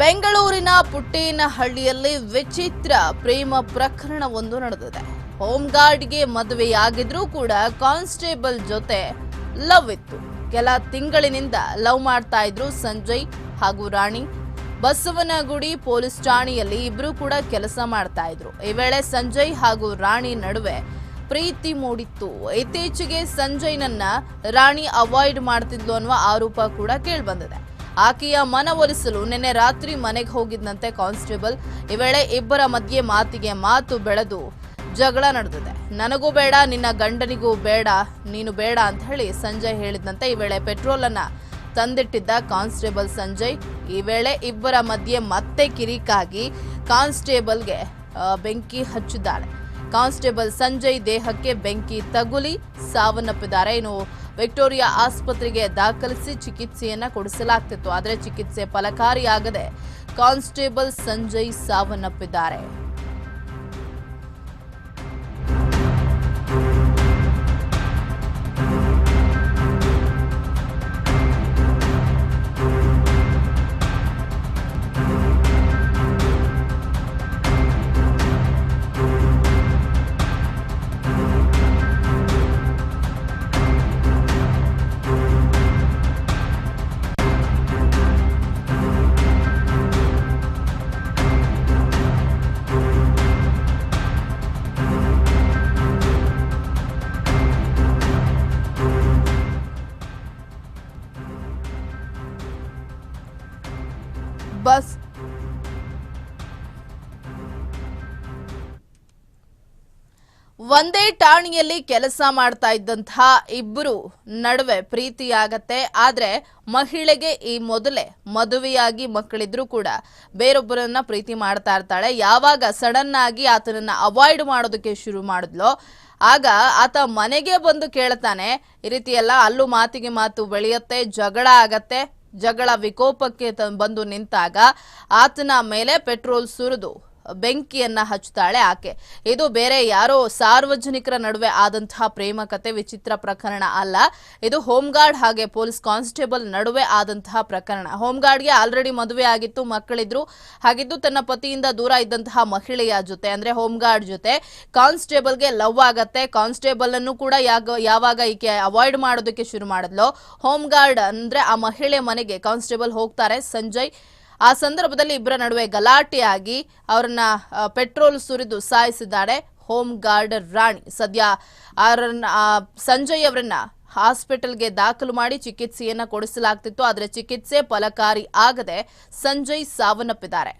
ಬೆಂಗಳೂರಿನ ಪುಟ್ಟೇನಹಳ್ಳಿಯಲ್ಲಿ ವಿಚಿತ್ರ ಪ್ರೇಮ ಪ್ರಕರಣವೊಂದು ನಡೆದಿದೆ. ಹೋಮ್ ಗಾರ್ಡ್ಗೆ ಮದುವೆಯಾಗಿದ್ರೂ ಕೂಡ ಕಾನ್ಸ್ಟೇಬಲ್ ಜೊತೆ ಲವ್ ಇತ್ತು. ಕೆಲ ತಿಂಗಳಿನಿಂದ ಲವ್ ಮಾಡ್ತಾ ಇದ್ರು ಸಂಜಯ್ ಹಾಗೂ ರಾಣಿ. ಬಸವನಗುಡಿ ಪೊಲೀಸ್ ಠಾಣೆಯಲ್ಲಿ ಇಬ್ರು ಕೂಡ ಕೆಲಸ ಮಾಡ್ತಾ ಇದ್ರು. ಈ ವೇಳೆ ಸಂಜಯ್ ಹಾಗೂ ರಾಣಿ ನಡುವೆ ಪ್ರೀತಿ ಮೂಡಿತ್ತು. ಇತ್ತೀಚೆಗೆ ಸಂಜಯ್ನನ್ನ ರಾಣಿ ಅವಾಯ್ಡ್ ಮಾಡ್ತಿದ್ಲು ಅನ್ನುವ ಆರೋಪ ಕೂಡ ಕೇಳ್ಬಂದಿದೆ. ಆಕೆಯ ಮನವೊಲಿಸಲು ನಿನ್ನೆ ರಾತ್ರಿ ಮನೆಗೆ ಹೋಗಿದ್ದಂತೆ ಕಾನ್ಸ್ಟೇಬಲ್. ಈ ವೇಳೆ ಇಬ್ಬರ ಮಧ್ಯೆ ಮಾತಿಗೆ ಮಾತು ಬೆಳೆದು ಜಗಳ ನಡೆದಿದೆ. ನನಗೂ ಬೇಡ, ನಿನ್ನ ಗಂಡನಿಗೂ ಬೇಡ, ನೀನು ಬೇಡ ಅಂತ ಹೇಳಿ ಸಂಜಯ್ ಹೇಳಿದಂತೆ ಈ ವೇಳೆ ಪೆಟ್ರೋಲ್ ಅನ್ನ ತಂದಿಟ್ಟಿದ್ದ ಕಾನ್ಸ್ಟೇಬಲ್ ಸಂಜಯ್. ಈ ವೇಳೆ ಇಬ್ಬರ ಮಧ್ಯೆ ಮತ್ತೆ ಕಿರಿಕಾಗಿ ಕಾನ್ಸ್ಟೇಬಲ್ಗೆ ಬೆಂಕಿ ಹಚ್ಚಿದ್ದಾಳೆ. ಕಾನ್ಸ್ಟೇಬಲ್ ಸಂಜಯ್ ದೇಹಕ್ಕೆ ಬೆಂಕಿ ತಗುಲಿ ಸಾವನ್ನಪ್ಪಿದ್ದಾರೆ. ಇನ್ನು ವಿಕ್ಟೋರಿಯಾ ಆಸ್ಪತ್ರೆಗೆ ದಾಖಲಿಸಿ ಚಿಕಿತ್ಸೆಯನ್ನ ಕೊಡಿಸಲಾಗ್ತಿತ್ತು ಆದರೆ ಚಿಕಿತ್ಸೆ ಫಲಕಾರಿಯಾಗದೆ ಕಾನ್ಸ್ಟೇಬಲ್ ಸಂಜಯ್ ಸಾವನ್ನಪ್ಪಿದ್ದಾರೆ. ಬಸ್ ಒಂದೇ ಠಾಣೆಯಲ್ಲಿ ಕೆಲಸ ಮಾಡ್ತಾ ಇದ್ದಂತಹ ಇಬ್ಬರು ನಡುವೆ ಪ್ರೀತಿಯಾಗತ್ತೆ ಆದರೆ ಮಹಿಳೆಗೆ ಈ ಮೊದಲೇ ಮದುವೆಯಾಗಿ ಮಕ್ಕಳಿದ್ರು ಕೂಡ ಬೇರೊಬ್ಬರನ್ನ ಪ್ರೀತಿ ಮಾಡ್ತಾ ಇರ್ತಾಳೆ. ಯಾವಾಗ ಸಡನ್ ಆಗಿ ಆತನನ್ನ ಅವಾಯ್ಡ್ ಮಾಡೋದಕ್ಕೆ ಶುರು ಮಾಡಿದ್ಲೋ, ಆಗ ಆತ ಮನೆಗೆ ಬಂದು ಕೇಳ್ತಾನೆ, ಈ ರೀತಿ ಎಲ್ಲ ಅಲ್ಲೂ ಮಾತಿಗೆ ಮಾತು ಬೆಳೆಯುತ್ತೆ, ಜಗಳ ಆಗತ್ತೆ. ಜಗಳ ವಿಕೋಪಕ್ಕೆ ಬಂದು ನಿಂತಾಗ ಆತನ ಮೇಲೆ ಪೆಟ್ರೋಲ್ ಸುರಿದು ಬೆಂಕಿಯನ್ನ ಹಚ್ಚುತ್ತಾಳೆ ಆಕೆ. ಇದು ಬೇರೆ ಯಾರೋ ಸಾರ್ವಜನಿಕರ ನಡುವೆ ಆದಂತಹ ಪ್ರೇಮ ಕತೆ, ವಿಚಿತ್ರ ಪ್ರಕರಣ ಅಲ್ಲ. ಇದು ಹೋಮ್ಗಾರ್ಡ್ ಹಾಗೆ ಪೊಲೀಸ್ ಕಾನ್ಸ್ಟೇಬಲ್ ನಡುವೆ ಆದಂತಹ ಪ್ರಕರಣ. ಹೋಮ್ ಗಾರ್ಡ್ಗೆ ಆಲ್ರೆಡಿ ಮದುವೆ ಆಗಿತ್ತು, ಮಕ್ಕಳಿದ್ರು. ಹಾಗಿದ್ದು ತನ್ನ ಪತಿಯಿಂದ ದೂರ ಇದ್ದಂತಹ ಮಹಿಳೆಯ ಜೊತೆ, ಅಂದ್ರೆ ಹೋಮ್ಗಾರ್ಡ್ ಜೊತೆ, ಕಾನ್ಸ್ಟೇಬಲ್ಗೆ ಲವ್ ಆಗತ್ತೆ. ಕಾನ್ಸ್ಟೇಬಲ್ ಅನ್ನು ಕೂಡ ಯಾವಾಗ ಈಕೆ ಅವಾಯ್ಡ್ ಮಾಡೋದಕ್ಕೆ ಶುರು ಮಾಡಿದ್ಲೋ. ಹೋಮ್ಗಾರ್ಡ್ ಅಂದ್ರೆ ಆ ಮಹಿಳೆ ಮನೆಗೆ ಕಾನ್ಸ್ಟೇಬಲ್ ಹೋಗ್ತಾರೆ ಸಂಜಯ್. ಆ ಸಂದರ್ಭದಲ್ಲಿ ಇಬ್ಬರ ನಡುವೆ ಗಲಾಟೆಯಾಗಿ ಅವರನ್ನ ಪೆಟ್ರೋಲ್ ಸುರಿದು ಸಾಯಿಸಿದ್ದಾರೆ. ಹೋಮ್ ಗಾರ್ಡ್ ರಾಣಿ ಸದ್ಯ ಅವರನ್ನ ಸಂಜಯ್ ಅವರನ್ನ ಹಾಸ್ಪಿಟಲ್ಗೆ ದಾಖಲು ಮಾಡಿ ಚಿಕಿತ್ಸೆಯನ್ನ ಕೊಡಿಸಲಾಗ್ತಿತ್ತು. ಆದರೆ ಚಿಕಿತ್ಸೆ ಫಲಕಾರಿ ಆಗದೆ ಸಂಜಯ್ ಸಾವನ್ನಪ್ಪಿದ್ದಾರೆ.